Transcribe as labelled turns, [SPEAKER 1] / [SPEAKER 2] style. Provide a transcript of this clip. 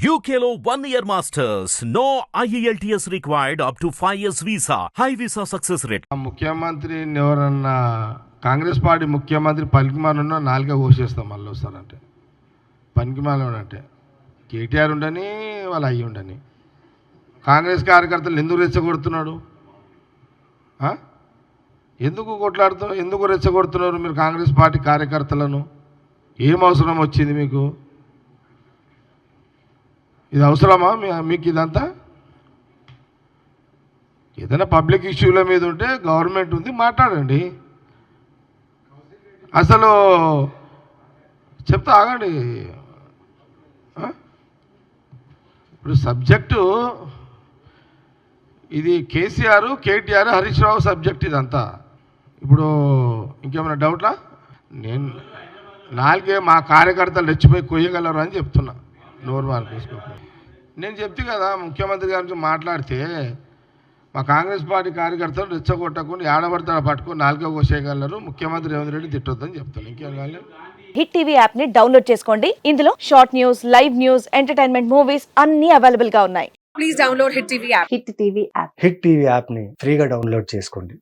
[SPEAKER 1] UKLO one year masters. No E IELTS required up to 5 years visa. High visa success rate.
[SPEAKER 2] ఆ ఎవరన్నా Congress party ముఖ్యమంత్రి పనికిమానున్నా నాలుగే కోసేస్తాం మళ్ళీ వస్తారంటే పనికిమాలను అంటే? కేటీఆర్ ఉండని వాళ్ళు అయ్యి ఉండని. కాంగ్రెస్ కార్యకర్తలు ఎందుకు రెచ్చగొడుతున్నాడు? ఎందుకు కొట్లాడుతున్నారు ఎందుకు రెచ్చగొడుతున్నారు మీరు కాంగ్రెస్ పార్టీ కార్యకర్తలను? ఏం అవసరం వచ్చింది మీకు? ఇది అవసరమా? మీకు ఇదంతా? ఏదైనా పబ్లిక్ ఇష్యూల మీద ఉంటే గవర్నమెంట్ ఉంది మాట్లాడండి. అసలు చెప్తా ఆగండి. ఇప్పుడు సబ్జెక్టు ఇది KCR KTR Harish Rao subject ఇదంతా. ఇప్పుడు ఇంకేమైనా డౌట్లా? నేను నాలుగే మా కార్యకర్తలు రెచ్చిపోయి కొయ్యగలరు అని చెప్తున్నా. నోరు మార్పేసుకోక నేను చెప్తే కదా ముఖ్యమంత్రి గారి గురించి మాట్లాడితే మా కాంగ్రెస్ పార్టీ కార్యకర్తలు రెచ్చగొట్టకుండా ఏడబడతాడు పట్టుకొని నాలుగో కోసేయగలరు ముఖ్యమంత్రి రేవంత్ రెడ్డి తిట్టొద్దని చెప్తాను ఇంకేం కాలేదు
[SPEAKER 3] హిట్ టీవీ యాప్ని డౌన్లోడ్ చేసుకోండి. ఇందులో short news live news entertainment movies అన్ని అవైలబుల్గా ఉన్నాయి.
[SPEAKER 4] please download Hit TV app.
[SPEAKER 3] Hit TV app.
[SPEAKER 5] Hit TV యాప్ని ఫ్రీగా డౌన్లోడ్ చేసుకోండి.